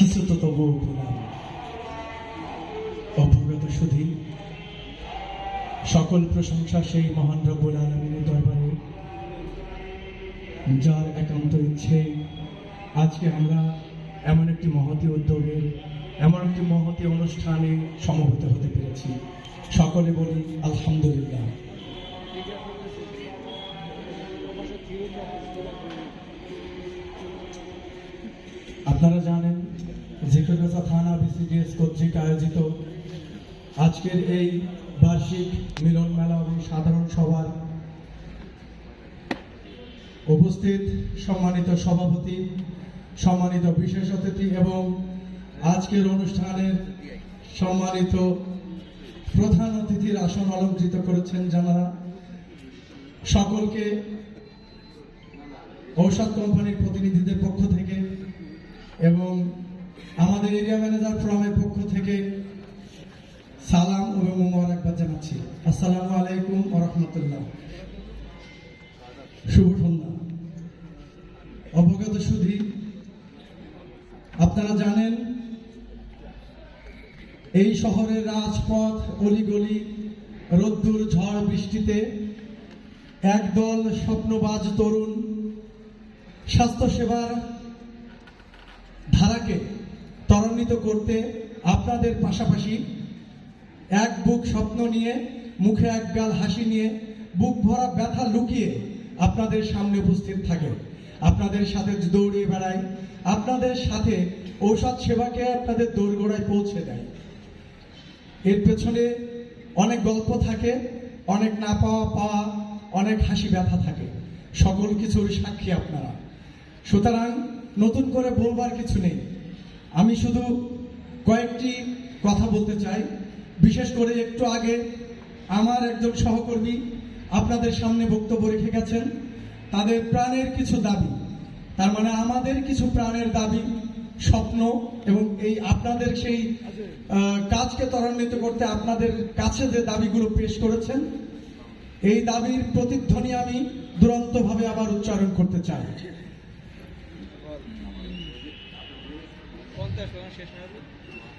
কিছু তো বললাম অভ্যগত শুধু সকল প্রশংসা সেই মহান রব্বুল আলমিনের দরবারে। যার একান্ত ইচ্ছে, আজকে আমরা এমন একটি মহতি উদ্যোগে, এমন একটি মহতি অনুষ্ঠানে সমবেত হতে পেরেছি। সকলে বলি, আলহামদুলিল্লাহ। আপনারা জানেন জিকরগাছা থানা বিসিডিএস কর্তৃক আয়োজিত আজকের এই বার্ষিক মিলন মেলা এবং সাধারণ সভার উপস্থিত সম্মানিত সভাপতি, সম্মানিত বিশেষ অতিথি এবং আজকের অনুষ্ঠানের সম্মানিত প্রধান অতিথির আসন অলঙ্কৃত করেছেন যারা সকলকে ঔষধ কোম্পানির প্রতিনিধিদের পক্ষ থেকে এবং আমাদের এরিয়া ম্যানেজার ফোরামের পক্ষ থেকে সালাম এবং মোবারকবাদ জানাচ্ছি। আসসালামু আলাইকুম রহমতুল্লাহ। শুভ সন্ধ্যা। অবগত সুধী, আপনারা জানেন এই শহরের রাজপথ অলিগলি, রোদ্দুর, ঝড় বৃষ্টিতে একদল স্বপ্নবাজ তরুণ স্বাস্থ্যসেবার ধারাকে ত্বরান্বিত করতে আপনাদের পাশাপাশি এক বুক স্বপ্ন নিয়ে, মুখে এক গাল হাসি নিয়ে, বুক ভরা ব্যথা লুকিয়ে আপনাদের সামনে উপস্থিত থাকে। আপনাদের সাথে দৌড়িয়ে বেড়ায় আপনাদের সাথে ঔষধ সেবাকে আপনাদের দোরগোড়ায় পৌঁছে দেয়। এর পেছনে অনেক গল্প থাকে, অনেক না পাওয়া পাওয়া, অনেক হাসি ব্যথা থাকে। সকল কিছুর সাক্ষী আপনারা। সুতরাং নতুন করে বলবার কিছু নেই। আমি শুধু কয়েকটি কথা বলতে চাই। বিশেষ করে একটু আগে আমার একজন সহকর্মী আপনাদের সামনে বক্তব্য রেখে গেছেন। তাদের প্রাণের কিছু দাবি, তার মানে আমাদের কিছু প্রাণের দাবি, স্বপ্ন এবং এই আপনাদের সেই কাজকে ত্বরান্বিত করতে আপনাদের কাছে যে দাবিগুলো পেশ করেছেন, এই দাবির প্রতিধ্বনি আমি দুরন্তভাবে আবার উচ্চারণ করতে চাই। pregunta, perdón, si.